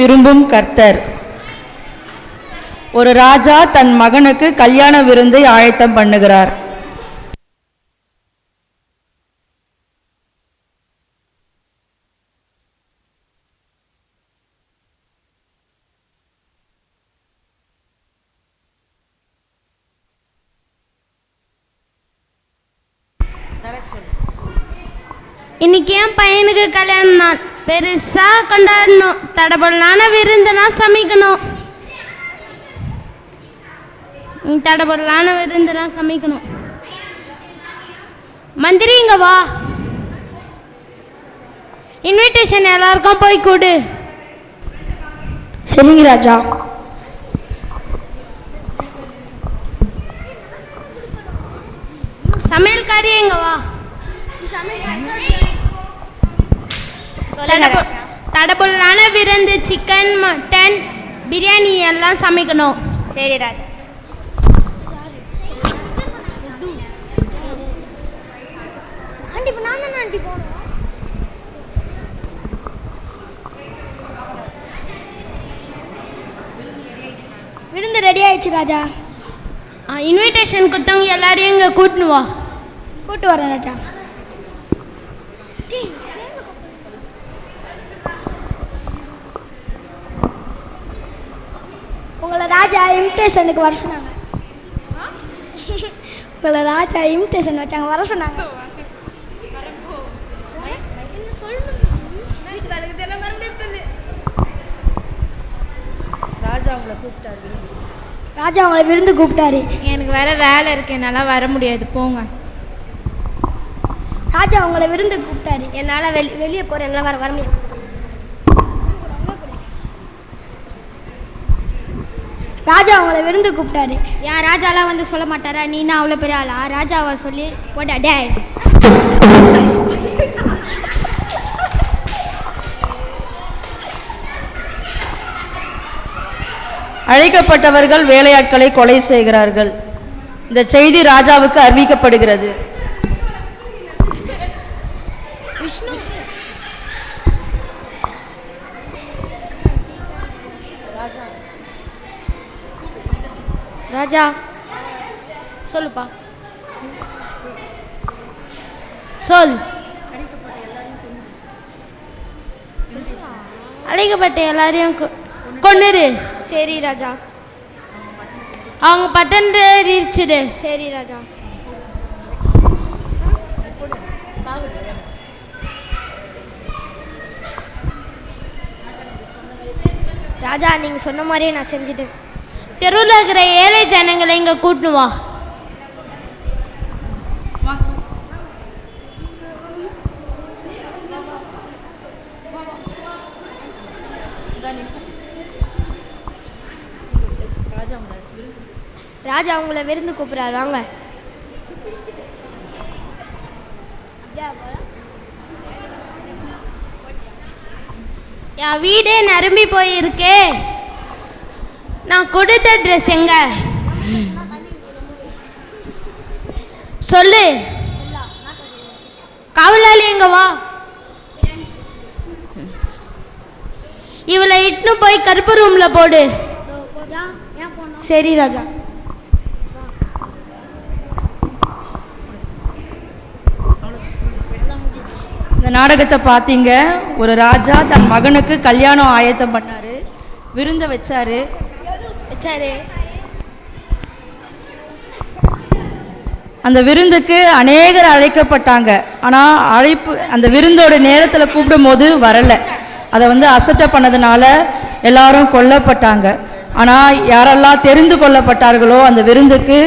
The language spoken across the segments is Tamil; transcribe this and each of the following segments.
விரும்பும் கர்த்தர். ஒரு ராஜா தன் மகனுக்கு கல்யாண விருந்தை ஆயத்தம் பண்ணுகிறார். இன்னைக்கு என் பையனுக்கு கல்யாணம் தான். பெருசா கொண்டாடணும். தடபடலான விருந்தனா சமைக்கணும். தடபடலான விருந்தனா சமைக்கணும். மந்திரி இங்க வா. இன்விடேஷன் எல்லாருக்கும் போய் கொடு. சரிங்க ராஜா. சமையல்காரி இங்க வா. தடபு- தடபுடலான விருந்து சிக்கன் மட்டன் பிரியாணி எல்லாம் சமைக்கணும். சரி ராஜா. விருந்து ரெடி ஆயிடுச்சு ராஜா. இன்விடேஷன் கொடுத்தவங்க எல்லாரையும் இங்கே கூட்டின்னு வா. கூட்டு வரேன் ராஜா. உங்களை ராஜா இன்விடேஷனுக்கு வர சொன்னாங்க. உங்களை ராஜா இன்விடேஷன் வச்சாங்க வர சொன்னாங்க. ராஜா உங்களை கூப்பிட்டாரு ராஜா உங்களை விருந்து கூப்பிட்டாரு. எனக்கு வேற வேலை இருக்கு என்னால் வர முடியாது போங்க. ராஜா உங்களை விருந்து கூப்பிட்டாரு. என்னால் வெளி வெளியே போகிறேன் என்னால் வர வர முடியாது. ராஜா அவங்கள விருந்து கூப்பிட்டாரு. என் ராஜாலாம் வந்து சொல்ல மாட்டாரா? நீ நான் அவ்வளோ பெரிய ஆளா? ராஜா அவர் சொல்லி போட்டா டே அழைக்கப்பட்டவர்கள் வேலையாட்களை கொலை செய்கிறார்கள். இந்த செய்தி ராஜாவுக்கு அறிவிக்கப்படுகிறது. ராஜா சொல்லுப்பா. சொல். அழைக்கப்பட்ட எல்லாரையும் கொ- கொன்னுரு. சரி ராஜா. அவங்க பட்டன் எரிச்சிடு. சரி ராஜா. ராஜா நீங்கள் சொன்ன மாதிரியே நான் செஞ்சுட்டேன். தெருவில் இருக்கிற ஏழை ஜனங்களை இங்கே கூட்டினு வா. ராஜா அவங்கள விருந்து கூப்பிட்றாரு வாங்க. என் வீடே நிரம்பி போயிருக்கே. நான் கொடுத்த ட்ரெஸ் எங்க? சொல்லு. காவலாளி எங்க வா? இவளை இட்னு போய் கருப்பு ரூம்ல போடு. சரி ராஜா. இந்த நாடகத்தை பார்த்தீங்க. ஒரு ராஜா தன் மகனுக்கு கல்யாணம் ஆயத்தம் பண்ணாரு. விருந்த வச்சாரு. சரி. அந்த விருந்துக்கு அநேகர் அழைக்கப்பட்டாங்க. ஆனால் அழைப்பு அந்த விருந்தோட நேரத்தில் கூப்பிடும்போது வரலை. அதை வந்து அசட்டை பண்ணதுனால எல்லாரும் கொல்லப்பட்டாங்க. ஆனால் யாரெல்லாம் தெரிந்து கொள்ளப்பட்டார்களோ அந்த விருந்துக்கு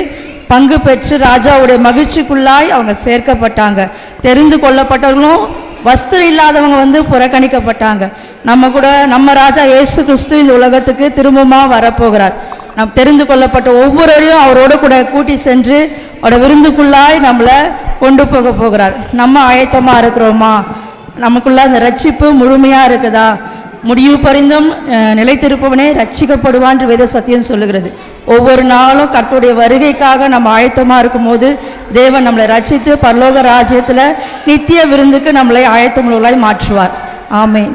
பங்கு பெற்று ராஜாவுடைய மகிழ்ச்சிக்குள்ளாய் அவங்க சேர்க்கப்பட்டாங்க. தெரிந்து கொள்ளப்பட்டவர்களும் வஸ்திரம் இல்லாதவங்க வந்து புறக்கணிக்கப்பட்டாங்க. நம்ம கூட நம்ம ராஜா இயேசு கிறிஸ்து இந்த உலகத்துக்கு திரும்பமாக வரப்போகிறார். நாம் தெரிந்து கொள்ளப்பட்ட ஒவ்வொருவரையும் அவரோடு கூட கூட்டி சென்று அவரோட விருந்துக்குள்ளாய் நம்மளை கொண்டு போக போகிறார். நம்ம ஆயத்தமாக இருக்கிறோமா? நமக்குள்ள அந்த ரட்சிப்பு முழுமையாக இருக்குதா? முடிவு பரிந்தும் நிலைத்திருப்பவனே ரட்சிக்கப்படுவான் என்று வேத சத்தியம் சொல்லுகிறது. ஒவ்வொரு நாளும் கர்த்தருடைய வருகைக்காக நம்ம ஆயத்தமாக இருக்கும்போது தேவன் நம்மளை ரட்சித்து பரலோக ராஜ்யத்தில் நித்திய விருந்துக்கு நம்மளை ஆயத்தமுள்ளவர்களாய் மாற்றுவார். ஆமேன்.